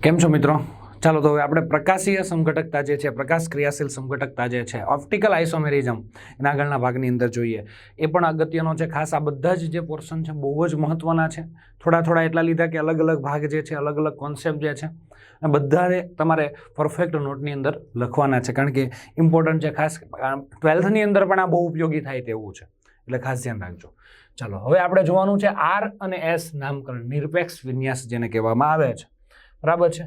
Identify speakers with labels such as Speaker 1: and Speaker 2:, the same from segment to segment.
Speaker 1: કેમ છો મિત્રો? ચાલો તો હવે આપણે પ્રકાશીય સમઘટકતા જે છે, પ્રકાશ ક્રિયાશીલ સમઘટકતા જે છે ઓપ્ટિકલ આઇસોમેરિઝમ એના આગળના ભાગની અંદર જોઈએ. એ પણ અગત્યનો છે. ખાસ આ બધા જ જે પોર્શન છે, બહુ જ મહત્વના છે. થોડા થોડા એટલા લીધા કે અલગ અલગ ભાગ જે છે, અલગ અલગ કોન્સેપ્ટ જે છે અને બધાને તમારે પરફેક્ટ નોટની અંદર લખવાના છે. કારણ કે ઇમ્પોર્ટન્ટ છે, ખાસ ટ્વેલ્થની અંદર પણ આ બહુ ઉપયોગી થાય તેવું છે. એટલે ખાસ ધ્યાન રાખજો. ચાલો, હવે આપણે જોવાનું છે આર અને એસ નામકરણ, નિરપેક્ષ વિન્યાસ જેને કહેવામાં આવે છે. બરાબર છે?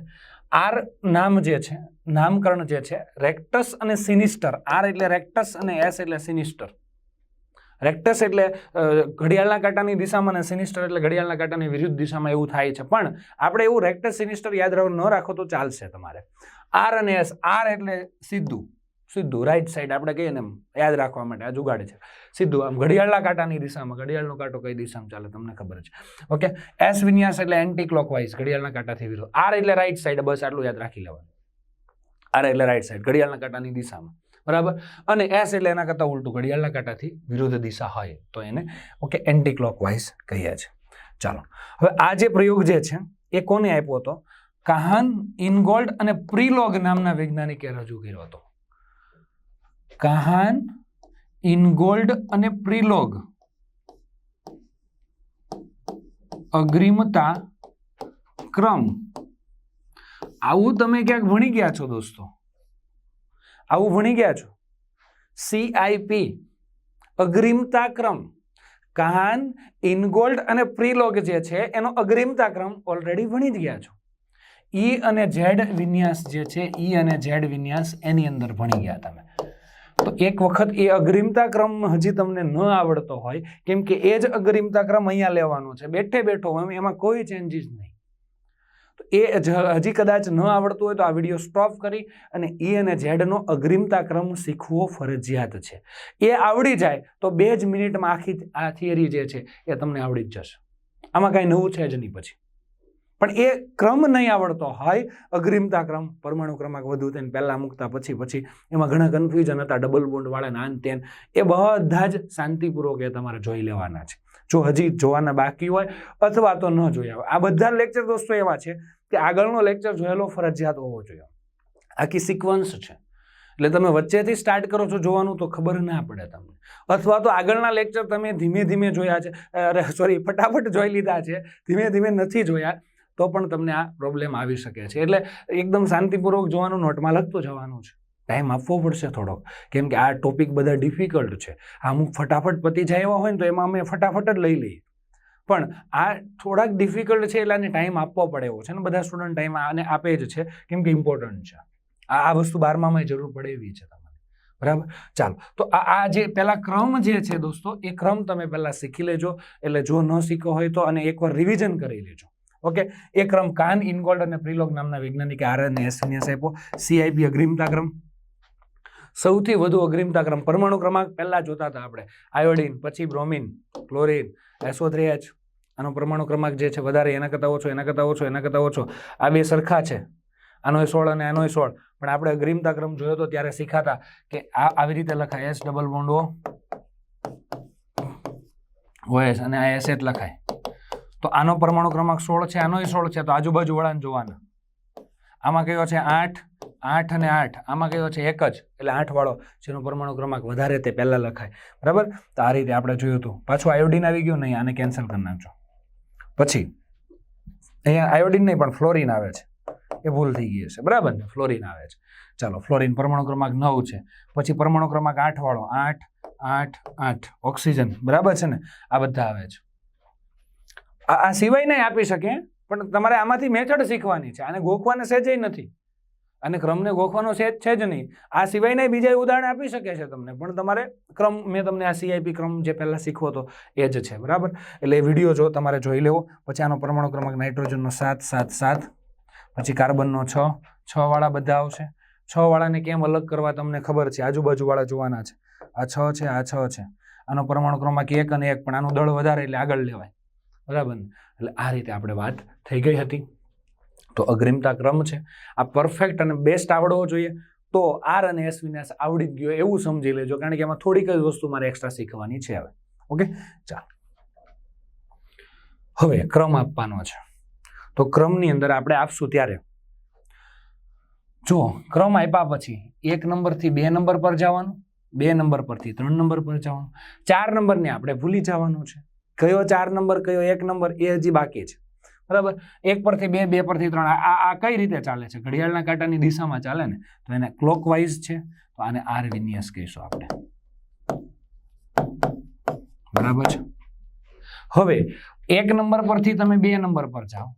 Speaker 1: આર નામ જે છે, નામકરણ જે છે, રેક્ટસ અને સિનિસ્ટર. આર એટલે રેક્ટસ અને એસ એટલે સિનિસ્ટર. રેક્ટસ એટલે ઘડિયાળના કાંટાની દિશામાં અને સિનિસ્ટર એટલે ઘડિયાળના કાંટાની વિરુદ્ધ દિશામાં એવું થાય છે. પણ આપણે એવું રેક્ટસ સિનિસ્ટર યાદ ન રાખો તો ચાલશે તમારે. આર અને એસ, આર એટલે સીધું. સીધું રાઈટ સાઈડ આપણે કહીએ ને યાદ રાખવા માટે આ જુગાડે છે. સીધું આમ ઘડિયાળના કાંટાની દિશામાં, ઘડિયાળનો કાંટો કઈ દિશામાં ચાલે તમને ખબર છે. ઓકે એસ વિન્યાસ એટલે એન્ટી ક્લોકવાઇઝ ઘડિયાળના કાંટાથી વિરુદ્ધ. આર એટલે રાઈટ સાઈડ બસ આટલું યાદ રાખી લેવાનું. આર એટલે રાઈટ સાઈડ ઘડિયાળના કાંટાની દિશામાં. બરાબર? અને એસ એટલે એના કરતાં ઉલટું, ઘડિયાળના કાંટાથી વિરુદ્ધ દિશા હોય તો એને ઓકે એન્ટી ક્લોકવાઇઝ કહીએ છીએ. ચાલો. હવે આ જે પ્રયોગ જે છે, એ કોને આપ્યો હતો? કાહન, ઇનગોલ્ડ અને પ્રીલોગ નામના વૈજ્ઞાનિકે રજૂ કર્યો હતો. કાહાન, ઇનગોલ્ડ અને પ્રીલોગ. અગ્રિમતા, ક્રમ. આવું તમે ક્યાંક ભણી ગયા છો દોસ્તો? આવું ભણી ગયા છો? સીઆઈપી અગ્રિમતા ક્રમ. કહાન, ઇનગોલ્ડ અને પ્રીલોગ જે છે, એનો અગ્રિમતા ક્રમ ઓલરેડી ભણી જ ગયા છો. ઈ અને ઝેડ વિન્યાસ જે છે, ઈ અને ઝેડ વિન્યાસ એની અંદર ભણી ગયા તમે. તો એક વખત એ અગ્રિમતા ક્રમ હજી તમને ન આવડતો હોય, કેમ કે એ જ અગ્રિમતા ક્રમ અહીંયા લેવાનો છે. બેઠે બેઠો એમ- એમાં કોઈ ચેન્જીસ નહીં. તો એ હજી કદાચ ન આવડતું હોય તો આ વીડિયો સ્ટોપ કરી અને એ અને ઝેડનો અગ્રિમતા ક્રમ શીખવો ફરજિયાત છે. એ આવડી જાય તો બે જ મિનિટમાં આખી આ થિયરી જે છે એ તમને આવડી જ જશે. આમાં કાંઈ નવું છે જ નહીં પછી. પણ એ ક્રમ નહીં આવડતો. હોય, અગ્રિમતા ક્રમ, પરમાણુ ક્રમાંક વધુ તેને પહેલાં મૂકતા, પછી પછી. એમાં ઘણા કન્ફ્યુઝન હતા ડબલ બોન્ડવાળા નાન તેન. એ બધા જ શાંતિપૂર્વક એ તમારે જોઈ લેવાના છે. જો હજી જોવાના બાકી હોય અથવા તો ન જોયા હોય. આ બધા લેક્ચર દોસ્તો એવા છે કે આગળનો લેક્ચર જોયેલો ફરજિયાત હોવો જોઈએ. આખી સિક્વન્સ છે. એટલે તમે વચ્ચેથી સ્ટાર્ટ કરો છો જોવાનું તો ખબર ના પડે તમને. અથવા તો આગળના લેક્ચર તમે ધીમે ધીમે જોયા છે. અરે સોરી ફટાફટ જોઈ લીધા છે. ધીમે ધીમે નથી જોયા. તો પણ તમને આ પ્રોબ્લેમ આવી શકે છે. એટલે એકદમ શાંતિપૂર્વક જોવાનું, નોટમાં લખતો જવાનું છે. ટાઈમ આપવો પડશે થોડોક. કેમ કે આ ટોપિક બધા ડિફિકલ્ટ છે. અમુક ફટાફટ પતી જાય એવા હોય ને તો એમાં અમે ફટાફટ જ લઈ લઈએ. પણ આ થોડાક ડિફિકલ્ટ છે એટલે આને ટાઈમ આપવો પડે એવો છે. ને બધા સ્ટુડન્ટ ટાઈમ આને આપે જ છે. કેમ કે ઇમ્પોર્ટન્ટ છે. આ આ વસ્તુ બારમામાં જરૂર પડે એવી છે તમારે. બરાબર? ચાલો. તો આ આ જે પહેલા ક્રમ જે છે દોસ્તો, એ ક્રમ તમે પહેલાં શીખી લેજો. એટલે જો ન શીખો હોય તો અને એકવાર રિવિઝન કરી લેજો. ઓકે એ ક્રમ કાન ઇનગોલ્ડ અને પ્રિલોગ નામના વૈજ્ઞાનિકે આર અને એસ વિન્યાસ આપ્યો સીઆઈપી અગ્રિમતા ક્રમ સૌથી વધુ અગ્રિમતા ક્રમ પરમાણુ ક્રમાંક પહેલાં જોતા હતા આપણે. આયોડિન પછી bromine chlorine S O three H આનો પરમાણુ ક્રમાંક જે છે વધારે, એના કરતાં ઓછો, એના કરતાં ઓછો, એના કરતાં ઓછો. આ બે સરખા છે. આનો સોળ અને આનો સોળ. પણ આપણે અગ્રિમતા ક્રમ જોયો તો ત્યારે શીખાતા કે આ આવી રીતે લખાય. S double bond O O S અને આ એસ એટ લખાય. તો આનો પરમાણુ ક્રમાંક સોળ છે, આનોય સોળ છે, તો આજુબાજુ વાળાને જોવાના. આમાં કયો છે? આઠ આઠ અને આઠ. આમાં કયો છે? એક જ. એટલે આઠ વાળો જેનો પરમાણુ ક્રમાંક વધારે તે પહેલાં લખાય. બરાબર? તો આ રીતે આપણે જોયું હતું. પાછું આયોડિન આવી ગયું? નહીં, આને કેન્સલ કરી નાખજો. પછી, અહીંયા આયોડિન નહીં, પણ ફ્લોરિન આવે છે. એ ભૂલ થઈ ગઈ હશે. બરાબર ને? ફ્લોરિન આવે છે. ચાલો ફ્લોરિન પરમાણુ ક્રમાંક નવ છે. પછી પરમાણુ ક્રમાંક આઠ વાળો આઠ આઠ આઠ. ઓક્સિજન. બરાબર છે ને? આ બધા આવે છે. આ સિવાય નહીં આપી શકે, પણ તમારે આમાંથી મેથડ શીખવાની છે. આને ગોખવાને સહેજ નથી. અને ક્રમને ગોખવાનો સેજ છે જ નહીં. આ સિવાય નહીં બીજા ઉદાહરણ આપી શકે છે તમને, પણ તમારે ક્રમ, મેં તમને આ સીઆઈપી ક્રમ જે પહેલાં શીખવો હતો, એ જ છે. બરાબર? એટલે એ વીડિયો જો તમારે જોઈ લેવો. પછી આનો પરમાણુ ક્રમાંક નાઇટ્રોજનનો સાત સાત સાત. પછી કાર્બનનો છ. છ વાળા બધા આવશે. છ વાળાને કેમ અલગ કરવા તમને ખબર છે? આજુબાજુવાળા જોવાના છે. આ છ છે, આ છ છે. આનો પરમાણુ ક્રમાંક એક અને એક, પણ આનું દળ વધારે એટલે આગળ લેવાય. બરાબર ને? એટલે આ રીતે આપણે વાત થઈ ગઈ હતી. તો અગ્રિમતા ક્રમ છે. આ પરફેક્ટ અને બેસ્ટ આવડવો જોઈએ. તો આર અને એસ વિન્યાસ આવડી જ ગયો એવું સમજી લેજો, કારણ કે એમાં થોડીક જ વસ્તુ મારે એક્સ્ટ્રા શીખવાની છે હવે. ઓકે ચાલો. હવે ક્રમ આપવાનો છે. તો ક્રમની અંદર આપણે આપશું ત્યારે. જો, ક્રમ આપ્યા પછી એક નંબરથી બે નંબર પર જવાનું, બે નંબર પરથી ત્રણ નંબર પર જવાનું, ચાર નંબરને આપણે ભૂલી જવાનું છે. કયો ચાર નંબર, કયો એક નંબર, એ હજી બાકી છે. બરાબર? એક પરથી બે બે પરથી ત્રણ, આ આ કઈ રીતે ચાલે છે? ઘડિયાળના કાંટાની દિશામાં ચાલે ને? તો એને ક્લોકવાઇઝ છે, તો આને આર વિન્યાસ કહીશું આપણે. બરાબર છે? હવે, એક નંબર પરથી તમે બે નંબર પર જાઓ.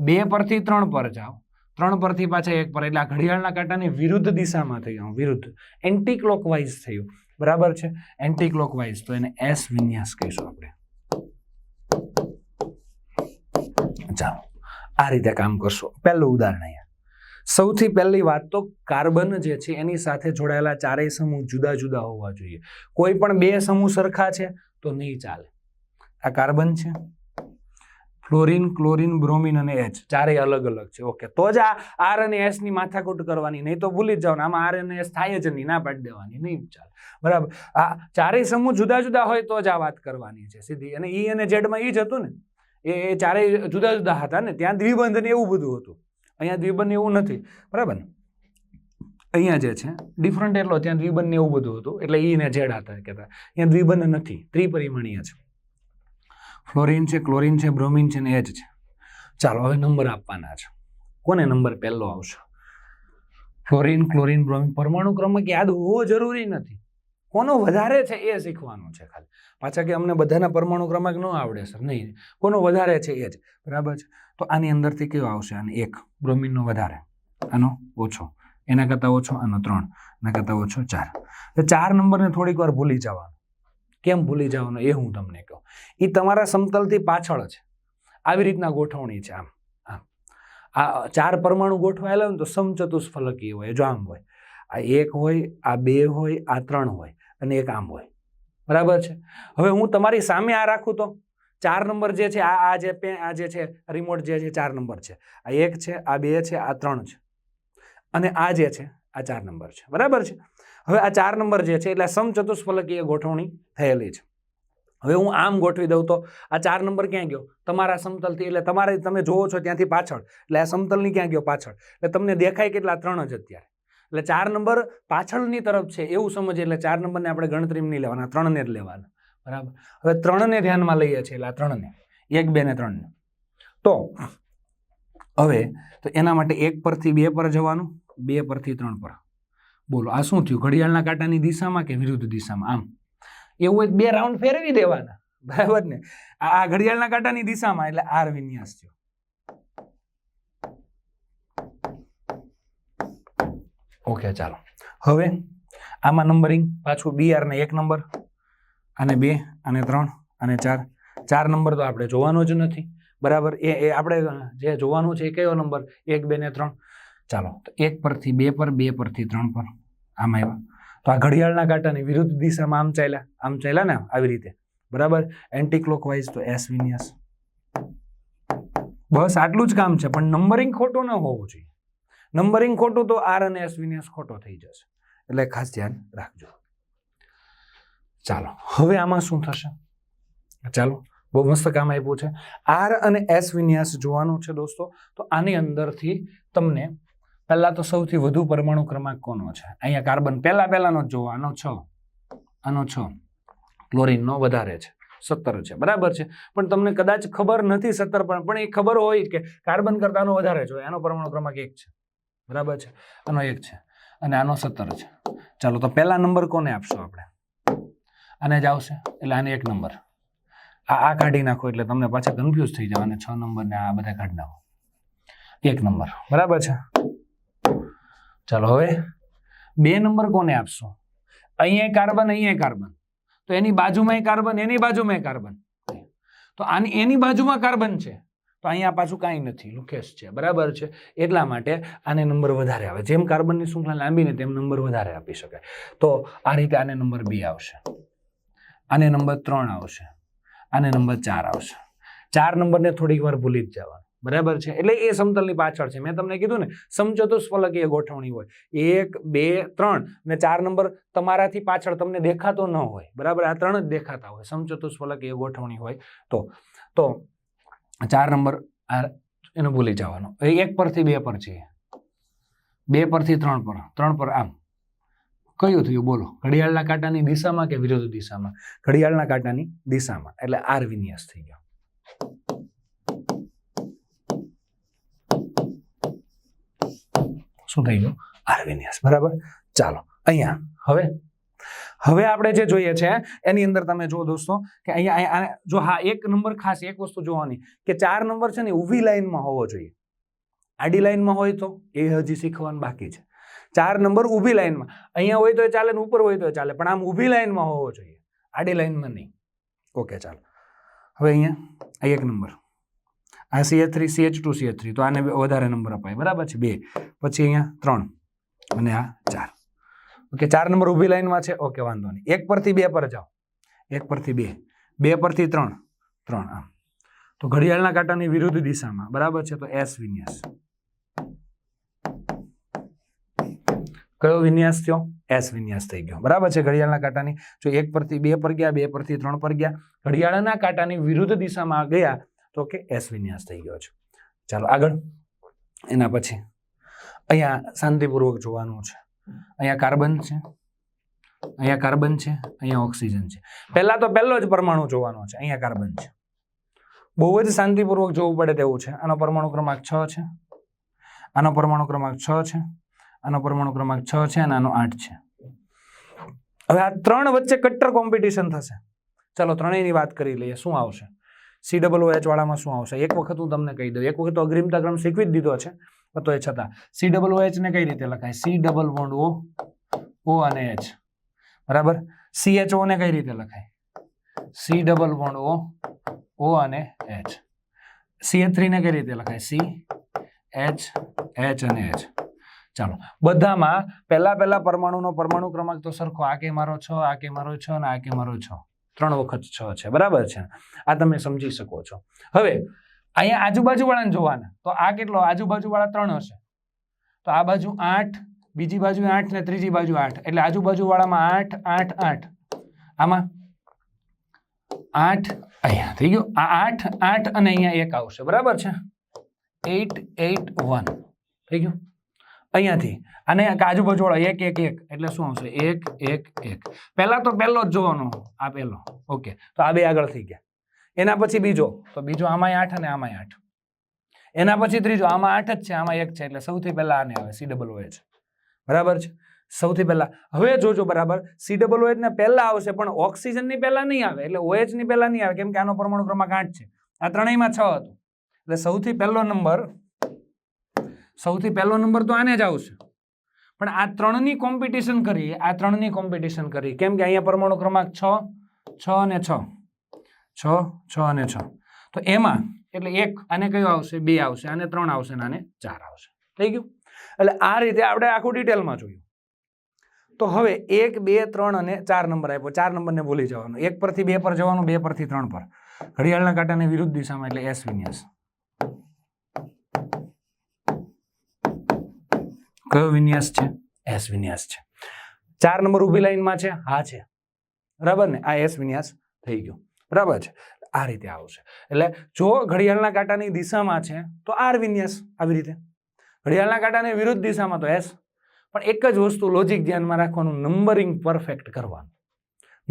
Speaker 1: બે પરથી ત્રણ પર જાઓ. ત્રણ પરથી પાછા એક પર. એટલે આ ઘડિયાળના કાંટાની વિરુદ્ધ દિશામાં થઈ ગયું વિરુદ્ધ. એન્ટી ક્લોકવાઇઝ થયું. બરાબર છે? એન્ટી ક્લોકવાઇઝ તો એને એસ વિન્યાસ કહીશું આપણે. ચાલો આ રીતે કામ કરશો. પહેલું ઉદાહરણ અહીંયા. સૌથી પહેલી વાત તો કાર્બન જે છે, એની સાથે જોડાયેલા ચારેય સમૂહ જુદા જુદા હોવા જોઈએ. કોઈ પણ બે સમૂહ સરખા છે, તો નહીં ચાલે. આ કાર્બન છે. ફ્લોરિન ક્લોરિન બ્રોમિન અને એચ ચારેય અલગ અલગ છે. ઓકે તો જ આ આર અને એસની માથાકૂટ કરવાની. નહીં તો ભૂલી જ જાઓ આમાં આર અને એસ થાય જ નહીં. ના પાડી દેવાની. નહીં ચાલે. બરાબર. આ ચારેય સમૂહ જુદા જુદા હોય તો જ આ વાત કરવાની છે સીધી. અને ઈ અને ઝેડમાં ઈ જ હતું ને. એ ચારેય જુદા જુદા હતા ને. ત્યાં દ્વિબંધ ને એવું બધું હતું. અહીંયા દ્વિબંધ એવું નથી. બરાબર ને? અહીંયા જે છે ડિફરન્ટ એટલો ત્યાં દ્વિબંધ ને એવું બધું હતું. એટલે ઈ ને ઝેડ હતા કહેતા. અહીંયા દ્વિબંધ નથી. ત્રિપરિમાણીય છે. ફ્લોરિન છે ક્લોરિન છે બ્રોમિન છે ને એચ છે. ચાલો, હવે નંબર આપવાના છે. કોને નંબર પહેલો આવશે? ફ્લોરિન ક્લોરિન બ્રોમિન પરમાણુ ક્રમાંક યાદ હોવો જરૂરી નથી. કોનો વધારે છે એ શીખવાનું છે ખાલી. પાછા કે અમને બધાના પરમાણુ ક્રમાંક ન આવડે, સર. નહીં. કોનો વધારે છે એ જ. બરાબર છે? તો આની અંદરથી કયો આવશે? આને એક. બ્રોમિનનો વધારે. આનો ઓછો. એના કરતાં ઓછો આનો ત્રણ. એના કરતાં ઓછો ચાર. તો ચાર નંબરને થોડીક વાર ભૂલી જવાનું. કેમ ભૂલી જવાનો એ હું તમને કહું. એ તમારા સમતલથી પાછળ છે. આવી રીતના ગોઠવણી છે આમ. આમ આ ચાર પરમાણુ ગોઠવાયેલા હોય ને તો સમચતુષ્ફલકી હોય, જો આમ હોય. આ એક હોય, આ બે હોય, આ ત્રણ હોય અને એક આમ હોય. બરાબર છે? હવે હું તમારી સામે આ રાખું તો? ચાર નંબર જે છે, આ આ જે પે, આ જે છે રિમોટ જે છે, ચાર નંબર છે. આ એક છે, આ બે છે, આ ત્રણ છે. અને આ જે છે, આ ચાર નંબર છે. બરાબર છે? હવે આ ચાર નંબર જે છે, એટલે સમચતુષ્ફલકીય ગોઠવણી થયેલી છે. હવે હું આમ ગોઠવી દઉં તો આ ચાર નંબર ક્યાં ગયો? તમારા સમતલથી, એટલે તમારે તમે જોવો છો ત્યાંથી પાછળ, એટલે આ સમતલની ક્યાં ગયો? પાછળ. એટલે તમને દેખાય કેટલા? ત્રણ જ અત્યારે. એટલે ચાર નંબર પાછળની તરફ છે, એવું સમજે એટલે ચાર નંબરને આપણે ગણતરીમાં નહીં લેવાના ત્રણને જ લેવાના. બરાબર? હવે ત્રણને ધ્યાનમાં લઈએ છીએ, એટલે આ ત્રણને. એક, બે ને ત્રણને. તો, હવે, તો એના માટે એક પરથી બે પર જવાનું, બે પરથી ત્રણ પર. બોલો, આ શું થયું? ઘડિયાળના કાંટાની દિશામાં કે વિરુદ્ધ દિશામાં? આમ. એવું હોય બે રાઉન્ડ ફેરવી દેવાના. બરાબર ને? આ ઘડિયાળના કાંટાની દિશામાં, એટલે આર વિન્યાસ થયો. ઓકે, ચાલો. હવે આમાં નંબરિંગ પાછું બી આર ને એક નંબર અને બે, અને ત્રણ, અને ચાર. ચાર નંબર તો આપણે જોવાનો જ નથી. બરાબર? એ એ આપણે જે જોવાનું છે એ કયો નંબર એક, બે ને ત્રણ. ચાલો, તો એક પરથી બે પર, બે પરથી ત્રણ પર. આમ આવ્યા. તો આ ઘડિયાળના કાંટાની વિરુદ્ધ દિશામાં આમ ચાલ્યા. આમ ચાલ્યા ને આવી રીતે. બરાબર? એન્ટી ક્લોકવાઇઝ તો એસ વિન્યાસ. બસ આટલું જ કામ છે, પણ નંબરિંગ ખોટું ન હોવું જોઈએ. નંબરિંગ ખોટું તો આર અને એસ વિન્યાસ ખોટો થઈ જશે. એટલે ખાસ ધ્યાન રાખજો. ચાલો, હવે આમાં શું થશે? ચાલો, બહુ મસ્ત કામ આપ્યું છે. આર અને એસ વિન્યાસ જોવાનું છે દોસ્તો. તો આની અંદરથી તમને પહેલા તો સૌથી વધુ પરમાણુ ક્રમાંક કોનો છે? અહીંયા કાર્બન પહેલા પહેલાનો જ જોવો. આનો છ. આનો છ. ક્લોરિનનો વધારે છે. સત્તર છે. બરાબર છે? પણ તમને કદાચ ખબર નથી સત્તર પણ પણ એ ખબર હોય કે કાર્બન કરતાનો વધારે છે એનો પરમાણુ ક્રમાંક એક છે. બરાબર છે? આનો એક છે. અને આનો સત્તર છે. ચાલો, તો પહેલા નંબર કોને આપશો આપણે? આને જ આવશે? એટલે આને એક નંબર. આ આ કાઢી નાખો એટલે તમને પાછા કન્ફ્યુઝ થઈ જાવ અને છ નંબરને આ બધા કાઢી નાખો. એક નંબર. બરાબર છે? ચાલો હવે બે નંબર કોને આપશો? અહીંયા કાર્બન અહીંયા કાર્બન. તો એની બાજુમાં કાર્બન, એની બાજુમાં કાર્બન. તો આની, એની બાજુમાં કાર્બન છે. તો અહીંયા પાછું કાંઈ નથી. લુકેશ છે. બરાબર છે? એટલા માટે આને નંબર વધારે આવે. જેમ કાર્બનની શૃંખલા લાંબીને તેમ નંબર વધારે આપી શકાય. તો આ રીતે આને નંબર બે આવશે. આને નંબર ત્રણ આવશે. આને નંબર ચાર આવશે. ચાર નંબરને થોડીક વાર ભૂલી જ જવાનું. બરાબર છે? એટલે એ સમતલની પાછળ છે. મેં તમને કીધું ને, સમચતુષ્ફલકીય ગોઠવણી હોય. એક, બે, ત્રણ ને ચાર નંબર તમારાથી પાછળ તમને દેખાતો ન હોય. બરાબર? આ ત્રણ જ દેખાતા હોય. સમચતુષ્ફલકીય ગોઠવણી હોય તો. તો ચાર નંબર આ એને ભૂલી જવાનો. એક પરથી બે પર છે. બે પરથી ત્રણ પર. ત્રણ પર આમ. કયું થયું? બોલો. ઘડિયાળના કાંટાની દિશામાં કે વિરુદ્ધ દિશામાં? ઘડિયાળના કાંટાની દિશામાં. એટલે આર વિન્યાસ થઈ ગયો. શું થઈ ગયું આરવિન્યાસ બરાબર? ચાલો, અહીંયા. હવે? હવે આપણે જે જોઈએ છે, એની અંદર તમે જો દોસ્તો, કે અહીંયા જો હા, એક નંબર ખાસ એક વસ્તુ જોવાની, કે ચાર નંબર છે ને ઊભી લાઈનમાં હોવો જોઈએ. આડી લાઈનમાં હોય તો એ હજી શીખવાનું બાકી છે. ચાર નંબર ઊભી લાઈનમાં અહીંયા હોય તો ચાલે ને ઉપર હોય તો ચાલે, પણ આમ ઊભી લાઈનમાં હોવો જોઈએ. આડી લાઈનમાં નહીં. ઓકે, ચાલો. હવે અહીંયા એક નંબર. આ C H three C H two C H three તો આને વધારે નંબર અપાય. બરાબર છે? બે. પછી અહીંયા ત્રણ અને આ ચાર. ઓકે, ચાર નંબર ઊભી લાઈનમાં છે? ઓકે, વાંધો નહીં. એક પરથી બે પર જાઓ. એક પરથી બે. બે પરથી ત્રણ. ત્રણ, આમ. તો ઘડિયાળના કાંટાની વિરુદ્ધ દિશામાં. બરાબર છે? તો એસ વિન્યાસ. કયો વિન્યાસ થયો? એસ વિન્યાસ થઈ ગયો. બરાબર છે? ઘડિયાળના કાંટાની. જો એક પરથી બે પર ગયા, બે પરથી ત્રણ પર ગયા, ઘડિયાળના કાંટાની વિરુદ્ધ દિશામાં ગયા તો કે એસ વિન્યાસ થઈ ગયો છે. ચાલો આગળ. એના પછી. અહીંયા શાંતિપૂર્વક જોવાનું છે. અહીંયા કાર્બન છે. અહીંયા કાર્બન છે. અહીંયા ઓક્સિજન છે. પહેલા તો પહેલો જ પરમાણુ જોવાનો છે. અહીંયા કાર્બન છે. બહુ જ શાંતિપૂર્વક જોવું પડે તેવું છે. આનો પરમાણુ ક્રમાંક છ છે. આનો પરમાણુ ક્રમાંક છ છે. આનો પરમાણુ ક્રમાંક છ છે અને આનો આઠ છે. હવે આ ત્રણ વચ્ચે કટ્ટર કોમ્પિટિશન થશે. ચાલો ત્રણેયની વાત કરી લઈએ. શું આવશે? સી ડબલ એચ વાળામાં શું આવશે? એક વખત હું તમને કહી દઉં. એક વખત તો અગ્રિમતા ક્રમ શીખવી જ દીધો છે તો એ છતાં. સી ડબલ એચ ને કઈ રીતે લખાય? C double bond O O અને એચ. બરાબર? સી એચ ઓ ને કઈ રીતે લખાય? C double bond O O અને એચ. સી એચ થ્રી ને કઈ રીતે લખાય? સી, એચ એચ અને એચ. ચાલો. બધામાં પહેલા પહેલા પરમાણુનો પરમાણુ ક્રમાંક તો સરખો. આ કે મારો છ, આ કે મારો છ અને આ કે મારો છ. ત્રણ વખત છ છે. બરાબર છે? આ તમે સમજી શકો છો. હવે, અહીંયા આજુબાજુવાળાને જોવાના. તો આ કેટલો? આજુબાજુવાળા ત્રણ હશે. તો આ બાજુ આઠ, બીજી બાજુ આઠ ને ત્રીજી બાજુ આઠ. એટલે આજુબાજુવાળામાં આઠ આઠ આઠ. આમાં આઠ અહીંયા થઈ ગયું. આ આઠ આઠ અને અહીંયા એક આવશે. બરાબર છે? Eight eight, one. થઈ ગયું? અહીંયાથી. અને આજુબાજુ વાળા એક એક એક. એટલે શું આવશે? એક એક એક. પહેલા તો પહેલો જ જોવાનો આ પહેલો. ઓકે. તો આ બે આગળ થઈ ગયા. એના પછી બીજો. તો બીજો આમાંય આઠ અને આમાંય આઠ. એના પછી ત્રીજો. આમાં આઠ જ છે, આમાં એક છે. એટલે સૌથી પહેલા આને આવે સી ડબલ ઓએચ બરાબર છે? સૌથી પહેલા. હવે જોજો બરાબર. સી ડબલ ઓએચ ને પહેલા આવશે, પણ ઓક્સિજનની પહેલા નહીં આવે. એટલે ઓએચની પહેલા નહીં આવે, કેમ કે આનો પરમાણુ ક્રમાંક આઠ છે. આ ત્રણેયમાં છ હતું. એટલે સૌથી પહેલો નંબર સૌથી પહેલો નંબર તો આને જ આવશે. પણ આ ત્રણની કોમ્પિટિશન કરીએ આ ત્રણની કોમ્પિટિશન કરી. કેમ કે અહીંયા પરમાણુ ક્રમાંક છ છ અને છ. છ છ અને છ. તો એમાં, એટલે એક આને કયો આવશે? બે આવશે. આને ત્રણ આવશે અને આને ચાર આવશે. થઈ ગયું? એટલે આ રીતે આપણે આખું ડિટેલમાં જોયું. તો હવે એક, બે, ત્રણ અને ચાર નંબર આપ્યો. ચાર નંબરને ભૂલી જવાનો. એક પરથી બે પર જવાનું, બે પરથી ત્રણ પર. ઘડિયાળના કાંટાની વિરુદ્ધ દિશામાં એટલે એસ વિન્યાસ. કયો વિન્યાસ છે? એસ વિન્યાસ છે. ચાર નંબર ઊભી લાઈનમાં છે? હા છે. બરાબર ને? આ એસ વિન્યાસ થઈ ગયો. બરાબર છે? આ રીતે આવશે. એટલે જો ઘડિયાળના કાંટાની દિશામાં છે, તો આર વિન્યાસ આવી રીતે. ઘડિયાળના કાંટાની વિરુદ્ધ દિશામાં તો એસ. પણ એક જ વસ્તુ લોજિક ધ્યાનમાં રાખવાનું નંબરિંગ પરફેક્ટ કરવાનું.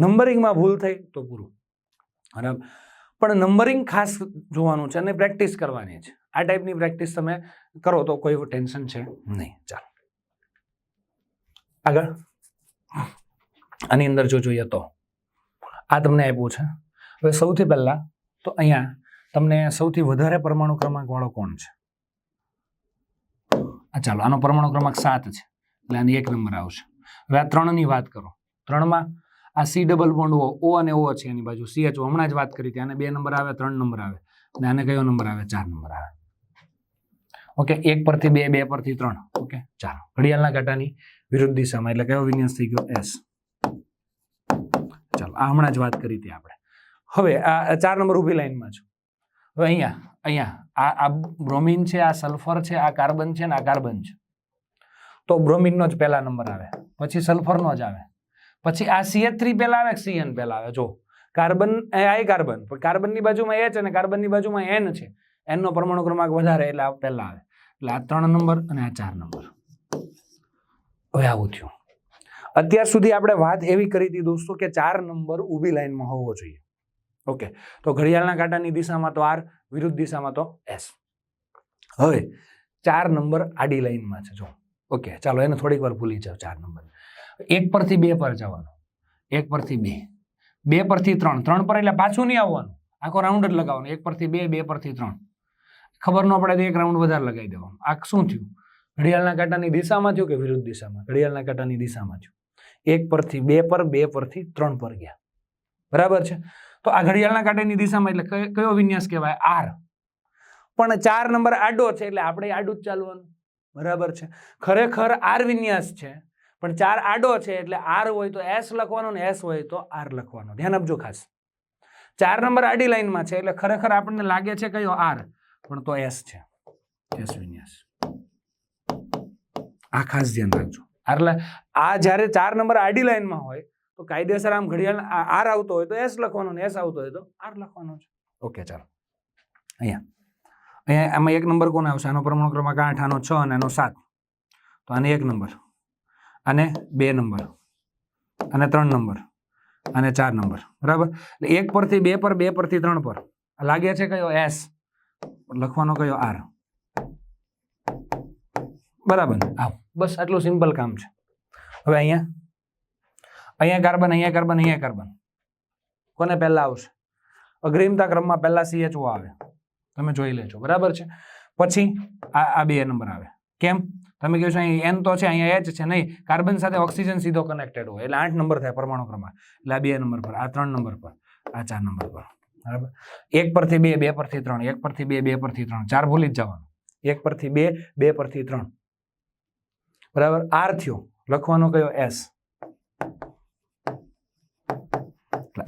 Speaker 1: નંબરિંગમાં ભૂલ થઈ તો પૂરું. બરાબર? પણ નંબરિંગ ખાસ જોવાનું છે અને પ્રેક્ટિસ કરવાની છે. આ ટાઈપની પ્રેક્ટિસ તમે કરો તો કોઈ ટેન્શન છે નહીં. ચાલો. આગળ. આની અંદર જો જોઈએ તો, આ તમને આપ્યું છે. હવે સૌથી પહેલાં તો અહીંયા તમને સૌથી વધારે પરમાણુ ક્રમાંક વાળો કોણ છે? ચાલો, આનો પરમાણુ ક્રમાંક સાત છે, એટલે આની એક નંબર આવશે. હવે આ ત્રણની વાત કરો. ત્રણમાં આ C double bond O O અને ઓ છે એની બાજુ. સી એચ હમણાં જ વાત કરી હતી, આને બે નંબર આવે, ત્રણ નંબર આવે, અને આને કયો નંબર આવે? ચાર નંબર આવે. ઓકે, એક પરથી બે બે પરથી ત્રણ. ઓકે, ચાલો. ઘડિયાળના કાંટાની વિરુદ્ધ દિશામાં, એટલે કયો વિન્યાસ થઈ ગયો? એસ. ચાલો, આ હમણાં જ વાત કરી હતી આપણે. હવે આ ચાર નંબર ઊભી લાઈનમાં છું. હવે અહીંયા અહીંયા, આ આ બ્રોમિન છે, આ સલ્ફર છે, આ કાર્બન છે ને આ કાર્બન છે. તો બ્રોમિનનો જ પહેલા નંબર આવે. પછી સલ્ફરનો જ આવે. પછી આ સીએચ થ્રી પહેલા આવે સીએન પહેલા આવે? જો, કાર્બન આ કાર્બન. પણ કાર્બનની બાજુમાં એચ અને કાર્બનની બાજુમાં એન છે. એનનો પરમાણુ ક્રમાંક વધારે, એટલે આ પહેલા આવે. એટલે આ ત્રણ નંબર અને આ ચાર નંબર. હવે આવું થયું. અત્યાર સુધી આપણે વાત એવી કરી હતી દોસ્તો કે ચાર નંબર ઊભી લાઈનમાં હોવો જોઈએ. ઓકે, તો ઘડિયાળના કાંટાની દિશામાં તો આર, વિરુદ્ધ દિશામાં તો એસ. હવે ચાર નંબર આડી લાઈનમાં છે, જો. ઓકે, ચાલો એને થોડીક વાર ભૂલી જાઓ, ચાર નંબર. એક પરથી બે પર જવાનું. એક પરથી બે. બે પરથી ત્રણ. ત્રણ પર એટલે પાછું નહીં આવવાનું. આખો રાઉન્ડ જ લગાવવાનો. એક પરથી બે બે પરથી ત્રણ. ખબર ન પડે તો એક રાઉન્ડ વધારે લગાવી દેવાનું આ શું થયું? ઘડિયાળના કાંટાની દિશામાં થયું કે વિરુદ્ધ દિશામાં? ઘડિયાળના કાંટાની દિશામાં થયું. એક પરથી બે પર, બે પરથી ત્રણ પર ગયા. બરાબર છે? તો આ ઘડિયાળના કાંટાની દિશામાં એટલે કયો- વિન્યાસ કહેવાય? આર. પણ ચાર નંબર આડો છે એટલે આપણે આડું જ ચાલવાનું. બરાબર છે? ખરેખર આર વિન્યાસ છે, પણ ચાર આડો છે એટલે આર હોય તો એસ લખવાનો ને એસ હોય તો આર લખવાનો. ધ્યાન આપજો ખાસ. ચાર નંબર આડી લાઈનમાં છે એટલે ખરેખર આપણને લાગે છે કયો? આર. પણ તો એસ છે. એસ વિન્યાસ. આ ખાસ ધ્યાન રાખજો. એટલે આ જ્યારે ચાર નંબર આડી લાઈનમાં હોય, તો કાયદેસર આમ ઘડિયાળ આર આવતો હોય તો એસ લખવાનો ને એસ આવતો હોય તો આર લખવાનો છે. ઓકે, ચાલો. અહીંયા. અહીંયા આમાં એક નંબર કોને આવશે? આનો પ્રમાણ ક્રમાંક આઠ, આનો છ અને આનો સાત. તો આને એક નંબર. અને બે નંબર. અને ત્રણ નંબર. અને ચાર નંબર. બરાબર? એટલે એક પરથી બે પર, બે પરથી ત્રણ પર. લાગે છે કયો? એસ. લખવાનો કયો આર? બરાબર. આવ. બસ આટલું સિમ્પલ કામ છે. હવે અહીંયા? અહીંયા કાર્બન અહીંયા કાર્બન અહીંયા કાર્બન. કોને પહેલા આવશે? અગ્રિમતા ક્રમમાં પહેલા CHO આવે. તમે જોઈ લેજો. બરાબર છે? પછી આ આ બે નંબર આવે. કેમ? તમે કહો છો અહીં એન તો છે, અહીંયા એચ છે નહીં. કાર્બન સાથે ઓક્સિજન સીધો કનેક્ટેડ હોય. એટલે આઠ નંબર થાય પરમાણુ ક્રમમાં. એટલે આ બે નંબર પર, આ ત્રણ નંબર પર, આ ચાર નંબર પર. બરાબર? એક પરથી બે બે પરથી ત્રણ, એક પરથી બે બે પરથી ત્રણ, ચાર ભૂલી જ જવાનું. એક પરથી બે બે પરથી ત્રણ. બરાબર? આર થયો. લખવાનો કયો? એસ.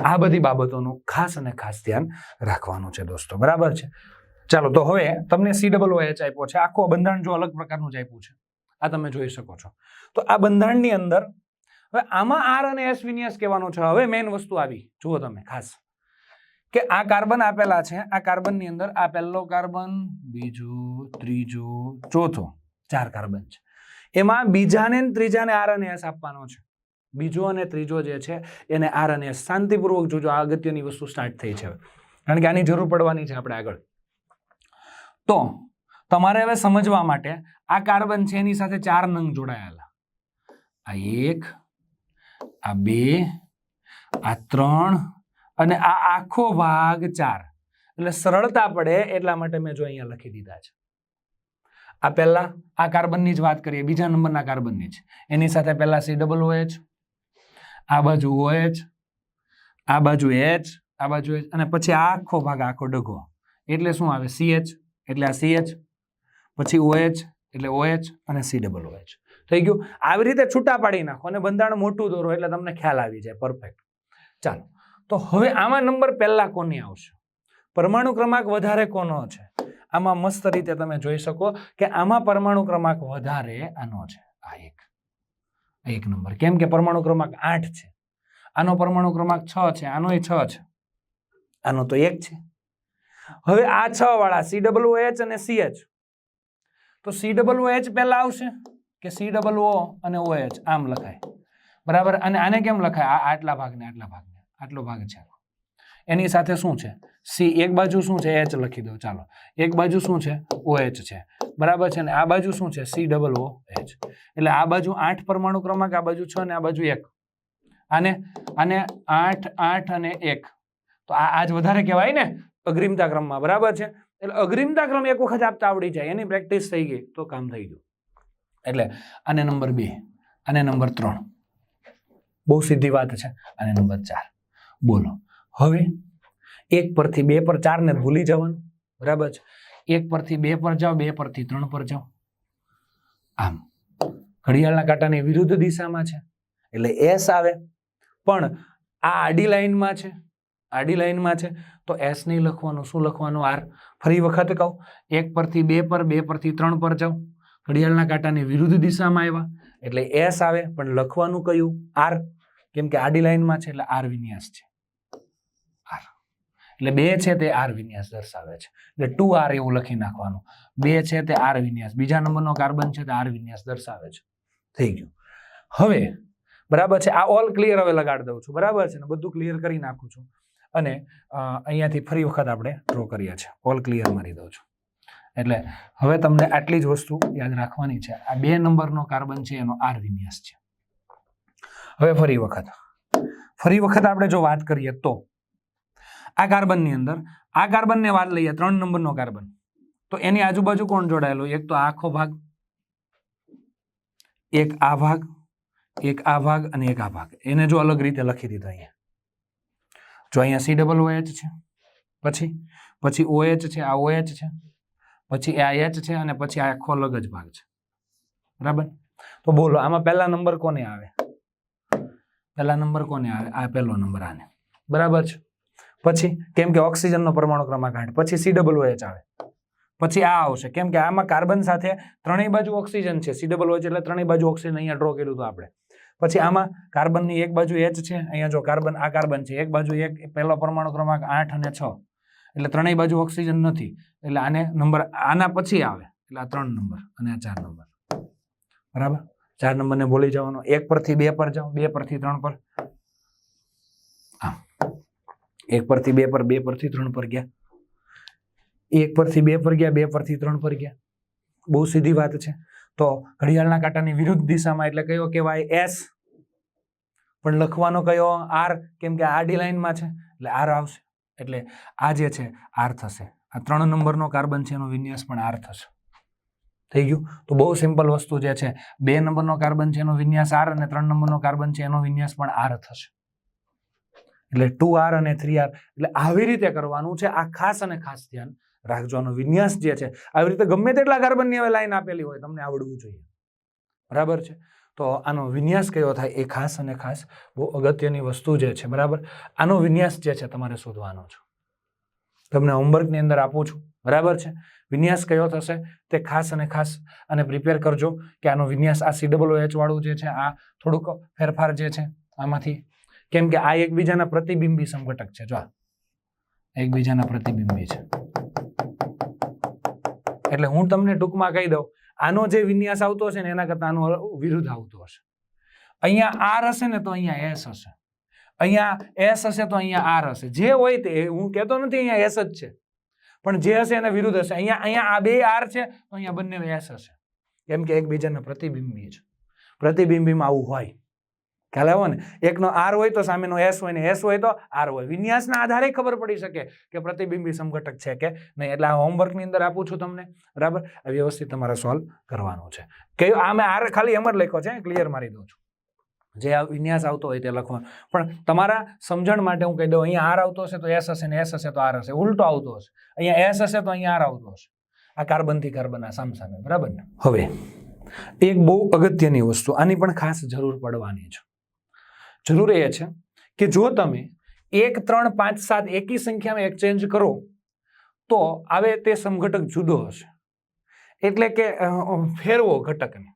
Speaker 1: આ બધી બાબતોનું ખાસ અને ખાસ ધ્યાન રાખવાનું છે દોસ્તો. બરાબર છે? ચાલો, તો હવે તમને સી ડબલ ઓ એચ આપ્યો છે. આખો બંધારણ જો અલગ પ્રકારનું જ આપ્યું છે. આ તમે જોઈ શકો છો. તો આ બંધારણની અંદર હવે આમાં આર અને એસ વિન્યાસ કહેવાનો છે. હવે મેઇન વસ્તુ આવી. જુઓ તમે, ખાસ. કે આ કાર્બન આપેલા છે, આ કાર્બનની અંદર આ પહેલો કાર્બન, બીજું, ત્રીજું, ચોથો, ચાર કાર્બન છે. એમાં બીજાને ત્રીજાને આર અને એસ આપવાનો છે. બીજો અને ત્રીજો જે છે, એને આર અને એસ શાંતિપૂર્વક જોજો, આ અગત્યની વસ્તુ સ્ટાર્ટ થઈ છે કારણ કે આની જરૂર પડવાની છે આપણે આગળ. તો, તમારે હવે સમજવા માટે આ કાર્બન છે એની સાથે ચાર નંગ જોડાયેલા. આ એક, આ બે, આ ત્રણ અને આ આખો ભાગ ચાર. એટલે સરળતા પડે એટલા માટે મેં જો અહીંયા લખી દીધા છે. આ પહેલા આ કાર્બનની જ વાત કરીએ, બીજા નંબરના કાર્બનની જ. એની સાથે પહેલા સી ડબલ ઓએચ આ બાજુ ઓએચ આ બાજુ એચ આ બાજુ એચ અને પછી આ આખો ભાગ, આખો ડગો. એટલે શું આવે? સીએચ એટલે આ સીએચ પછી ઓએચ એટલે ઓએચ અને સી ડબલ ઓએચ થઈ ગયું? આવી રીતે છૂટા પાડી નાખો અને બંધારણ મોટું દોરો એટલે તમને ખ્યાલ આવી જાય, પરફેક્ટ. ચાલો. તો હવે આમાં નંબર પહેલા કોની આવશે? પરમાણુ ક્રમાંક વધારે કોનો છે? આમાં મસ્ત રીતે તમે જોઈ શકો કે આમાં પરમાણુ ક્રમાંક વધારે આનો છે. આ એક. એક નંબર. કેમ કે પરમાણુ ક્રમાંક આઠ છે. આનો પરમાણુ ક્રમાંક છ છે. આનોય છ છે. આનો તો એક છે. હવે આ છ વાળા સી ડબલ એચ અને સી એચ તો સી ડબલ એચ પહેલા આવશે કે સી ડબલ ઓ અને ઓ એચ આમ લખાય. બરાબર? અને આને કેમ લખાય? આ આટલા ભાગને આટલા ભાગને. આટલો ભાગ છે એની સાથે શું છે? સી એક બાજુ શું છે? એચ લખી દો, ચાલો. એક બાજુ શું છે? ઓ એચ છે. બરાબર છે ને? આ બાજુ શું છે? C double O H. એટલે આ બાજુ આઠ પરમાણુ ક્રમાંક, આ બાજુ છ ને આ બાજુ એક. આને આને આઠ આઠ અને એક. તો આ આજ વધારે કહેવાય ને અગ્રિમતા ક્રમમાં. બરાબર છે? એટલે અગ્રિમતા ક્રમ એક વખત આપતા આવડી જાય. એની પ્રેક્ટિસ થઈ ગઈ તો કામ થઈ ગયું. એટલે આને નંબર બે અને નંબર ત્રણ. બહુ સીધી વાત છે. અને નંબર ચાર. બોલો. હવે એક પરથી બે પર ચાર ને ભૂલી જવાનું. બરાબર છે? એક પરથી બે પર જાઓ, બે પરથી ત્રણ પર જાઓ. આમ. ઘડિયાળના કાંટાની વિરુદ્ધ દિશામાં છે. એટલે એસ આવે. પણ આ આડી લાઈનમાં છે. આડી લાઈનમાં છે. તો એસ નહીં લખવાનું. શું લખવાનું? આર ફરી વખત કહું. એક પરથી બે પર, બે પરથી ત્રણ પર જાઓ. ઘડિયાળના કાંટાની વિરુદ્ધ દિશામાં આવ્યા. એટલે એસ આવે. પણ લખવાનું કયું? આર કેમ કે આડી લાઈનમાં છે. એટલે આર વિન્યાસ છે. એટલે બે છે તે આર વિન્યાસ દર્શાવે છે. એટલે ટુ આર એવું લખી નાખવાનું. બે છે તે આર વિન્યાસ. બીજા નંબરનો કાર્બન છે તે આર વિન્યાસ દર્શાવે છે. થઈ ગયું. હવે, બરાબર છે, આ ઓલ ક્લિયર હવે લગાડી દઉં છું. બરાબર છે ને? બધું ક્લિયર કરી નાખું છું. અને અહીંયાથી ફરી વખત આપણે ડ્રો કરીએ છીએ. ઓલ ક્લિયર મારી દઉં છું. એટલે હવે તમને આટલી જ વસ્તુ યાદ રાખવાની છે. આ બે નંબરનો કાર્બન છે, એનો આર વિન્યાસ છે. હવે ફરી વખત. ફરી વખત આપણે જો વાત કરીએ તો આ કાર્બનની અંદર. આ કાર્બનને વાત લઈએ, ત્રણ નંબરનો કાર્બન. તો એની આજુબાજુ કોણ જોડાયેલું? એક તો આખો ભાગ, એક આ ભાગ, એક આ ભાગ અને એક આ ભાગ. એને જો અલગ રીતે લખી દીધો અહીંયા. જો અહીંયા સી ડબલ ઓએચ છે, પછી પછી ઓએચ છે, આ ઓએચ છે, પછી આ એચ છે અને પછી આ આખો અલગ જ ભાગ છે. બરાબર? તો બોલો, આમાં પહેલા નંબર કોને આવે? પહેલા નંબર કોને આવે? આ પહેલો નંબર આને. બરાબર છે? પછી કેમ કે ઓક્સિજનનો પરમાણુ ક્રમાંક આઠ પછી સી ડબલ ઓએચ આવે. પછી આ આવશે. કેમ કે આમાં કાર્બન સાથે ત્રણેય બાજુ ઓક્સિજન છે. સી ડબલ ઓએચ એટલે ત્રણેય બાજુ ઓક્સિજન અહીંયા ડ્રો કર્યું હતું આપણે. પછી આમાં કાર્બનની એક બાજુ એચ છે. અહીંયા જો કાર્બન, આ કાર્બન છે. એક બાજુ એક, પહેલો પરમાણુ ક્રમાંક આઠ અને છ. એટલે ત્રણેય બાજુ ઓક્સિજન નથી. એટલે આને નંબર, આના પછી આવે. એટલે આ ત્રણ નંબર અને આ ચાર નંબર. બરાબર? ચાર નંબરને ભૂલી જવાનો. એક પરથી બે પર જાઓ. બે પરથી ત્રણ પર. એક પરથી બે પર, બે પરથી ત્રણ પર ગયા. એક પરથી બે પર ગયા, બે પરથી ત્રણ પર ગયા. બહુ સીધી વાત છે. તો ઘડિયાળના કાંટાની વિરુદ્ધ દિશામાં એટલે કયો કહેવાય? એસ પણ લખવાનો કયો? આર કેમ કે આડી લાઇનમાં છે, એટલે આર આવશે. એટલે આ જે છે આર થશે. આ ત્રણ નંબરનો કાર્બન છે, એનો વિન્યાસ પણ આર થશે. થઈ ગયું? તો બહુ સિમ્પલ વસ્તુ જે છે, બે નંબરનો કાર્બન છે, એનો વિન્યાસ આર અને ત્રણ નંબરનો કાર્બન છે, એનો વિન્યાસ પણ આર થશે. એટલે ટુ આર અને થ્રી આર એટલે આવી રીતે કરવાનું છે. આ ખાસ અને ખાસ ધ્યાન રાખજો. વિન્યાસ જે છે, આવી રીતે ગમે તેટલા કાર્બનની હવે લાઈન આપેલી હોય, તમને આવડવું જોઈએ. બરાબર છે? તો આનો વિન્યાસ કયો થાય એ ખાસ અને ખાસ બહુ અગત્યની વસ્તુ જે છે, બરાબર? આનો વિન્યાસ જે છે તમારે શોધવાનો છે. તમને હોમવર્કની અંદર આપું છું. બરાબર છે? વિન્યાસ કયો થશે તે ખાસ અને ખાસ અને પ્રિપેર કરજો કે આનો વિન્યાસ આ સી ડબલ વાળું જે છે, આ થોડુંક ફેરફાર જે છે, આમાંથી કેમ કે આ એકબીજાના પ્રતિબિંબી સંગઠક છે, જો એકબીજાના પ્રતિબિંબી છે. એટલે હું તમને ટૂંકમાં કહી દઉં, આનો જે વિન્યાસ આવતો હશે ને એના કરતાં આનો વિરુદ્ધ આવતો હશે. અહીંયા આર હશે ને તો અહીંયા એસ હશે. અહીંયા એસ હશે તો અહીંયા આર હશે. જે હોય તે હું કહેતો નથી અહીંયા એસ જ છે. પણ જે હશે એના વિરુદ્ધ હશે. અહીંયા અહીંયા આ બે આર છે, તો અહીંયા બંને એસ હશે. કેમ કે એકબીજાના પ્રતિબિંબી છે. પ્રતિબિંબીમાં આવું હોય. ખ્યાલ આવો ને? એકનો આર હોય તો સામેનો એસ હોય ને એસ હોય તો આર હોય. વિન્યાસના આધારે ખબર પડી શકે કે પ્રતિબિંબી સમઘટક છે કે નહીં. એટલે આ હોમવર્કની અંદર આપું છું તમને. બરાબર? આ વ્યવસ્થિત તમારે સોલ્વ કરવાનું છે. કયું આ મેં આર ખાલી એમ જ લખ્યો છે ક્લિયર મારી દઉં છું. જે આ વિન્યાસ આવતો હોય તે લખવાનો. પણ તમારા સમજણ માટે હું કહી દઉં, અહીંયા આર આવતો હશે તો એસ હશે ને એસ હશે તો આર હશે. ઉલટો આવતો હશે. અહીંયા એસ હશે તો અહીંયા આર આવતો હશે. આ કાર્બનથી કાર્બન આ સામસામે. બરાબર ને? હવે, એક બહુ અગત્યની વસ્તુ. આની પણ ખાસ જરૂર પડવાની છે. જરૂર એ છે કે જો તમે એક ત્રણ પાંચ સાત એકી સંખ્યામાં એક્સચેન્જ કરો, તો આવે તે સમઘટક જુદો હશે. એટલે કે ફેરવો ઘટકને.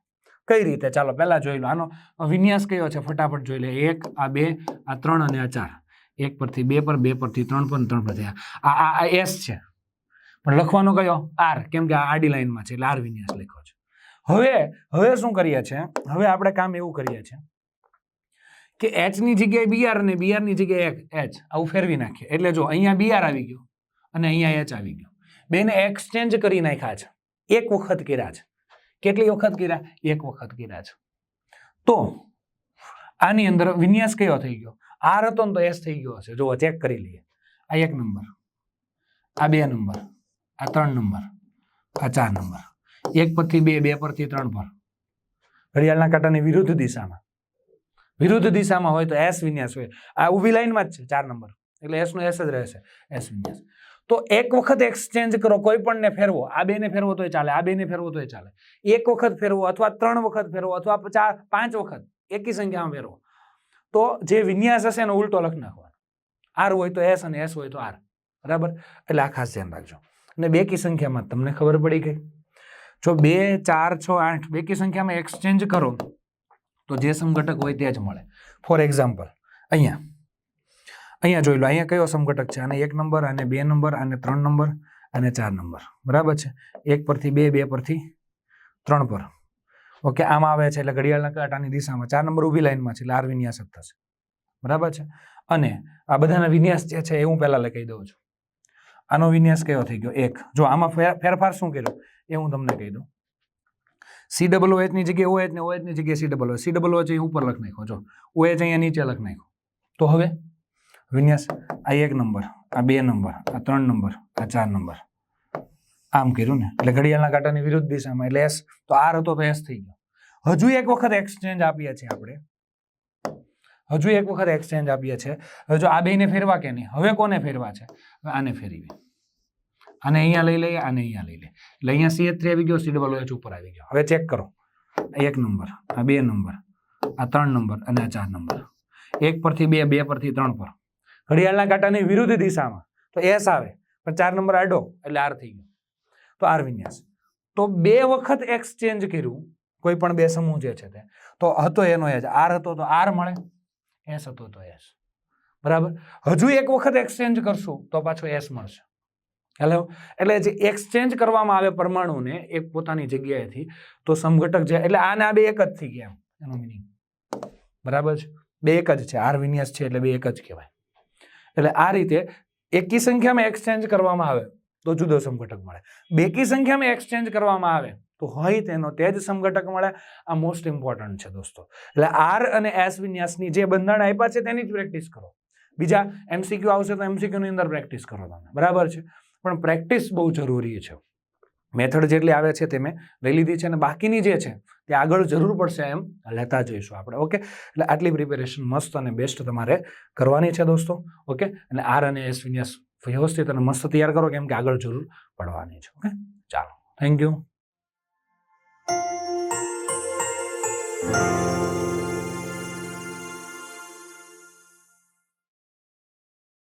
Speaker 1: કઈ રીતે? ચાલો, પહેલાં જોઈ લો. આનો વિન્યાસ કયો છે? ફટાફટ જોઈ લે. એક, આ બે, આ ત્રણ અને આ ચાર. એક પરથી બે પર, બે પરથી ત્રણ પર ત્રણ પરથી આ. આ એસ છે. પણ લખવાનો કયો? આર. કેમ કે આ આડી લાઇનમાં છે, એટલે આર વિન્યાસ લખ્યો છે. હવે હવે શું કરીએ છીએ? હવે આપણે કામ એવું કરીએ છીએ કે એચની જગ્યાએ બીઆર અને બીઆરની જગ્યાએ એચ આવું ફેરવી નાખીએ. એટલે જો અહીંયા બીઆર આવી ગયો અને અહીંયા એચ આવી ગયો. બેને એક્સચેન્જ કરી નાખ્યા છે. એક વખત કર્યા છે. કેટલી વખત કર્યા? એક વખત કર્યા છે. તો આની અંદર વિન્યાસ કયો થઈ ગયો? આર હતો ને તો એસ થઈ ગયો હશે. જો ચેક કરી લઈએ. આ એક નંબર. આ બે નંબર. આ ત્રણ નંબર. આ ચાર નંબર. એક પરથી બે બે પરથી ત્રણ પર. ઘડિયાળના કાંટાની વિરુદ્ધ દિશામાં. વિરુદ્ધ દિશામાં હોય તો એસ વિન્યાસ હોય. આ ઊભી લાઈનમાં જ છે, ચાર નંબર. એટલે એસ નો એસ જ રહેશે, એસ વિન્યાસ. તો એક વખત એક્સચેન્જ કરો, કોઈ પણને ફેરવો, આ બેને ફેરવો તોય ચાલે, આ બેને ફેરવો તોય ચાલે. એક વખત ફેરવો અથવા ત્રણ વખત ફેરવો અથવા ચાર પાંચ વખત, એકી સંખ્યામાં ફેરવો. તો જે વિન્યાસ હશે એનો ઉલટો લખી નાખવાનો. આર હોય તો એસ અને એસ હોય તો આર. બરાબર? એટલે આ ખાસ ધ્યાન રાખજો. અને બેકી સંખ્યામાં તમને ખબર પડી ગઈ. જો બે, ચાર, છ, આઠ, બેકી સંખ્યામાં એક્સચેન્જ કરો તો જે સમઘટક હોય તે જ મળે. ફોર એક્ઝામ્પલ અહીંયા. અહીંયા જોઈ લો, અહીંયા કયો સમઘટક છે? આને એક નંબર, આને બે નંબર, આને ત્રણ નંબર અને ચાર નંબર. બરાબર છે? એક પરથી બે બે પરથી ત્રણ પર. ઓકે, આમાં આવે છે એટલે ઘડિયાળના કાંટાની દિશામાં ચાર નંબર ઊભી લાઇનમાં છે એટલે આર વિન્યાસ જ થશે. બરાબર છે? અને આ બધાના વિન્યાસ જે છે એ હું પહેલાં લખી દઉં છું. આનો વિન્યાસ કયો થઈ ગયો? એક. જો આમાં ફેર- ફેરફાર શું કર્યો? એ હું તમને કહી દઉં. સી ડબલ ઓ એચની જગ્યાએ ઓએચ ને ઓ એચની જગ્યાએ C double O C double O H અહીં ઉપર લખ નાખ્યો, જો. ઓએચ અહીંયા નીચે લખ નાખ્યો. તો હવે વિન્યાસ, આ એક નંબર, આ બે નંબર, આ ત્રણ નંબર, આ ચાર નંબર. આમ કર્યું ને. એટલે ઘડિયાળના કાંટાની વિરુદ્ધ દિશામાં. એટલે એસ તો આર હતો તો એસ થઈ ગયો. હજુ એક વખત એક્સચેન્જ આપીએ છીએ આપણે. હજુ એક વખત એક્સચેન્જ આપીએ છીએ. જો આ બેને ફેરવા કે નહીં? હવે કોને ફેરવા છે? આને ફેરવી આને અહીંયા લઈ લઈએ, આને અહીંયા લઈ લે એટલે અહીંયા સી થ્રી આવી ગયો સી ડબલ એચ ઉપર આવી ગયો. હવે ચેક કરો. એક નંબર આ બે નંબર આ ત્રણ નંબર અને આ ચાર નંબર એક પરથી બે બે પરથી ત્રણ પર. ઘડિયાળના કાંટાની વિરુદ્ધ દિશામાં. તો એસ આવે, પણ ચાર નંબર આડો, એટલે આર થઈ ગયો. તો આર વિન્યાસ. તો બે વખત એક્સચેન્જ કર્યું, કોઈ પણ બે સમૂહ જે છે તે. તો હતો એનો એજ આર હતો તો આર મળે. એસ હતો તો એસ બરાબર? હજુ એક વખત એક્સચેન્જ કરશું, તો પાછો એસ મળશે. હેલો એટલે જે એક્સચેન્જ કરવામાં આવે પરમાણુને એક પોતાની જગ્યાએથી, તો સમઘટક જે, એટલે આને આ બે એક જ થઈ ગયા એનો મિનિંગ બરાબર છે? બે એક જ છે આર વિન્યાસ છે એટલે બે એક જ કહેવાય. એટલે આ રીતે એકી સંખ્યામાં એક્સચેન્જ કરવામાં આવે, તો જુદો સમઘટક મળે. બેકી સંખ્યામાં એક્સચેન્જ કરવામાં આવે, તો હોય તેનો તે જ સમઘટક મળે. આ મોસ્ટ ઇમ્પોર્ટન્ટ છે દોસ્તો. એટલે આર અને એસ વિન્યાસની જે બંધારણ આપ્યા છે તેની જ પ્રેક્ટિસ કરો. બીજા એમસીક્યુ આવશે તો એમસીક્યુની અંદર પ્રેક્ટિસ કરો તમે. બરાબર છે? પણ પ્રેક્ટિસ બહુ જરૂરી છે. મેથડ જેટલી આવે છે તે મેં લઈ લીધી છે અને બાકીની જે છે તે આગળ જરૂર પડશે એમ લેતા જઈશું આપણે, ઓકે? એટલે આટલી પ્રિપેરેશન મસ્ત અને બેસ્ટ તમારે કરવાની છે દોસ્તો, ઓકે? અને આર અને એસ વિન્યાસ વ્યવસ્થિત અને મસ્ત તૈયાર કરો કેમ કે આગળ જરૂર પડવાની છે, ઓકે? ચાલો થેન્ક યુ